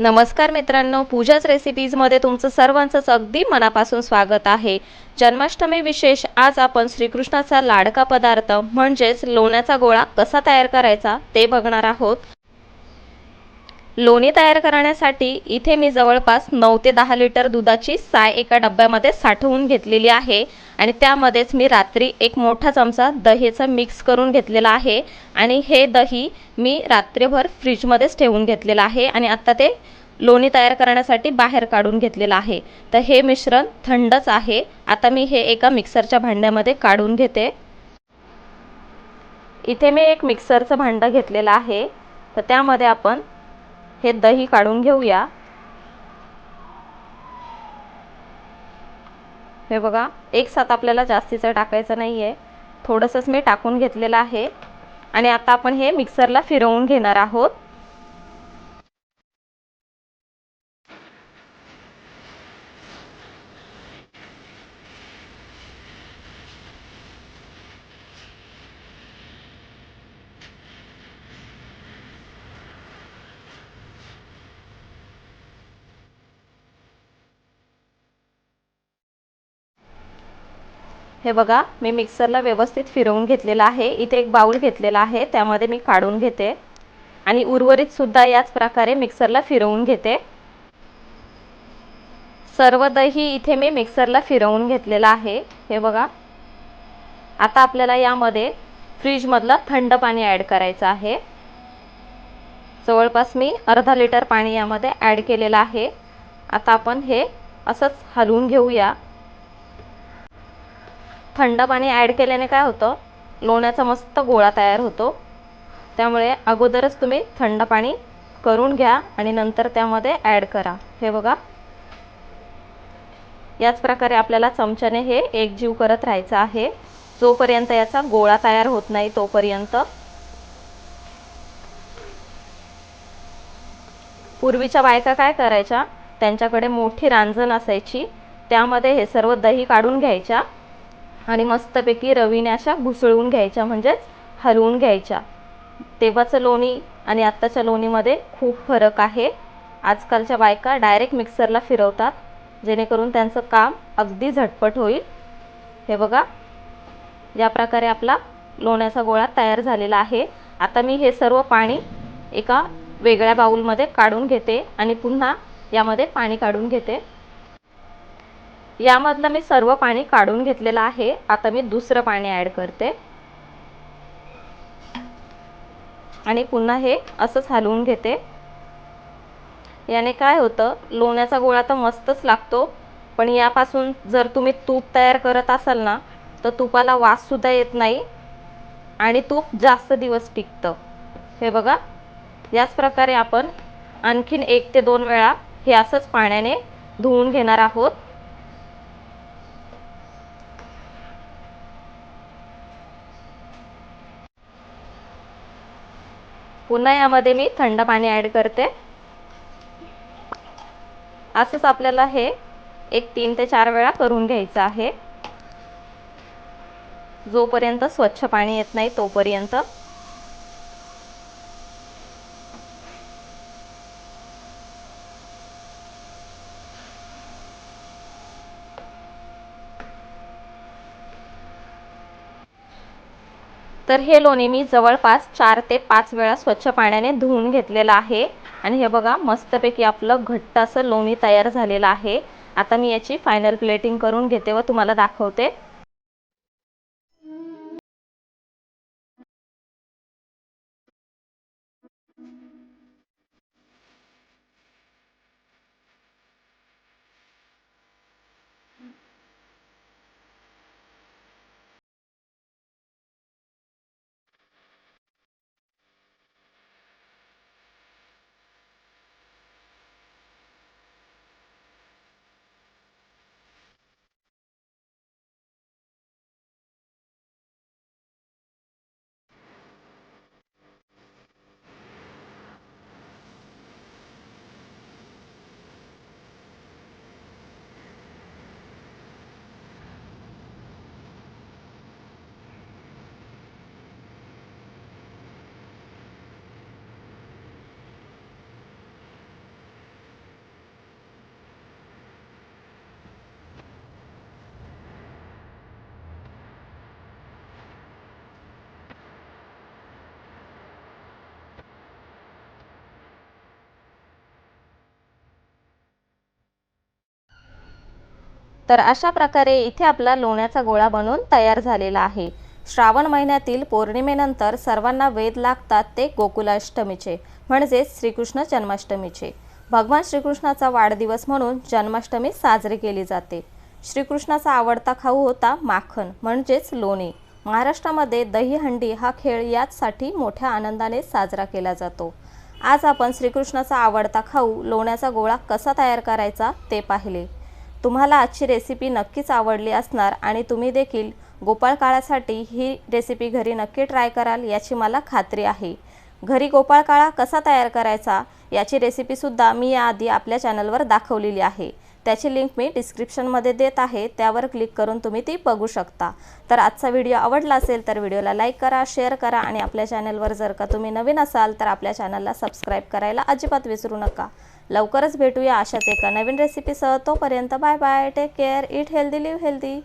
नमस्कार मित्रांनो पूजाच रेसिपीजमध्ये तुमचं सर्वांचंच अगदी मनापासून स्वागत आहे. जन्माष्टमी विशेष आज आपण श्रीकृष्णाचा लाडका पदार्थ म्हणजेच लोण्याचा गोळा कसा तयार करायचा ते बघणार आहोत. लोणी तयार करण्यासाठी इथे मी जवळपास नऊ ते दहा लिटर दुधाची साय एका डब्यामध्ये साठवून घेतलेली आहे. आणि त्यामध्येच मी रात्री एक मोठा चमचा दहीचा मिक्स करून घेतलेला आहे. आणि हे दही मी रात्रभर फ्रीजमध्येच ठेवून घेतलेलं आहे. आणि आत्ता ते लोणी तयार करण्यासाठी बाहेर काढून घेतलेलं आहे. तर हे मिश्रण थंडच आहे. आता मी हे एका मिक्सरच्या भांड्यामध्ये काढून घेते. इथे मी एक मिक्सरचं भांडं घेतलेलं आहे. तर त्यामध्ये आपण हे दही काढून घेऊया. हे बघा एक साथ आपल्याला जास्तीचं टाकायचं नाही आहे थोडंसंच मी टाकून घेतलेलं आहे. आणि आता आपण हे मिक्सरला फिरवून घेणार आहोत. हे बघा मी मिक्सरला व्यवस्थित फिरवून घेतलेलं आहे. इथे एक बाऊल घेतलेला आहे त्यामध्ये मी काढून घेते. आणि उर्वरित सुद्धा याच प्रकारे मिक्सरला फिरवून घेते. सर्व दही इथे मी मिक्सरला फिरवून घेतलेलं आहे. हे बघा. आता आपल्याला यामध्ये फ्रीजमधलं थंड पाणी ॲड करायचं आहे. जवळपास मी अर्धा लिटर पाणी यामध्ये ॲड केलेलं आहे. आता आपण हे असंच हलवून घेऊया. थंड पाणी ॲड केल्याने काय होतं? लोण्याचा मस्त गोळा तयार होतो. त्यामुळे अगोदरच तुम्ही थंड पाणी करून घ्या आणि नंतर त्यामध्ये ॲड करा. हे बघा. याच प्रकारे आपल्याला चमच्याने हे एकजीव करत राहायचं आहे. जोपर्यंत याचा गोळा तयार होत नाही तोपर्यंत. पूर्वीच्या बायका काय करायच्या? त्यांच्याकडे मोठी रांजण असायची. त्यामध्ये हे सर्व दही काढून घ्यायच्या. आणि मस्तपैकी रवीने अशा घुसळून घ्यायच्या म्हणजेच हलवून घ्यायच्या. तेव्हाचं लोणी आणि आत्ताच्या लोणीमध्ये खूप फरक आहे. आजकालच्या बायका डायरेक्ट मिक्सरला फिरवतात जेणेकरून त्यांचं काम अगदी झटपट होईल. हे बघा या प्रकारे आपला लोण्याचा गोळा तयार झालेला आहे. आता मी हे सर्व पाणी एका वेगळ्या बाऊलमध्ये काढून घेते आणि पुन्हा यामध्ये पाणी काढून घेते. यामधलं मी सर्व पाणी काढून घेतलेलं आहे. आता मी दुसरं पाणी ॲड करते. आणि पुन्हा हे असंच हलवून घेते. याने काय होतं लोण्याचा गोळा तर मस्तच लागतो. पण यापासून जर तुम्ही तूप तयार करत असाल ना तर तुपाला वाससुद्धा येत नाही. आणि तूप जास्त दिवस टिकतं. हे बघा याच प्रकारे आपण आणखीन एक ते दोन वेळा हे असंच पाण्याने धुवून घेणार आहोत. पुन्हा यामध्ये मी थंड पाणी ॲड करते. असंच आपल्याला हे एक तीन ते चार वेळा करून घ्यायचं आहे. जोपर्यंत स्वच्छ पाणी येत नाही तोपर्यंत तर हे लोणी मी जवळपास चार ते पाच वेळा स्वच्छ पाण्याने धुवून घेतलेलं आहे. आणि हे बघा मस्तपैकी आपलं घट्ट असं लोणी तयार झालेलं आहे. आता मी याची फायनल प्लेटिंग करून घेते व तुम्हाला दाखवते. तर अशा प्रकारे इथे आपला लोण्याचा गोळा बनून तयार झालेला आहे. श्रावण महिन्यातील पौर्णिमेनंतर सर्वांना वेद लागतात ते गोकुलाष्टमीचे म्हणजेच श्रीकृष्ण जन्माष्टमीचे. भगवान श्रीकृष्णाचा वाढदिवस म्हणून जन्माष्टमी साजरी केली जाते. श्रीकृष्णाचा आवडता खाऊ होता माखन म्हणजेच लोणी. महाराष्ट्रामध्ये दहीहंडी हा खेळ याचसाठी मोठ्या आनंदाने साजरा केला जातो. आज आपण श्रीकृष्णाचा आवडता खाऊ लोण्याचा गोळा कसा तयार करायचा ते पाहिले. तुम्हाला आजची रेसिपी नक्कीच आवडली असणार आणि तुम्ही देखील गोपाळ काळासाठी ही रेसिपी घरी नक्की ट्राय कराल याची मला खात्री आहे. घरी गोपाळ काळा कसा तयार करायचा याची रेसिपीसुद्धा मी याआधी आपल्या चॅनलवर दाखवलेली आहे. त्याची लिंक मी डिस्क्रिप्शनमध्ये देत आहे त्यावर क्लिक करून तुम्ही ती बघू शकता. तर आजचा व्हिडिओ आवडला असेल तर व्हिडिओला लाईक करा शेअर करा आणि आपल्या चॅनलवर जर का तुम्ही नवीन असाल तर आपल्या चॅनलला सबस्क्राईब करायला अजिबात विसरू नका. लवकरच भेटूया अशाच एका नवीन रेसिपीसह तोपर्यंत bye bye take care eat healthy live healthy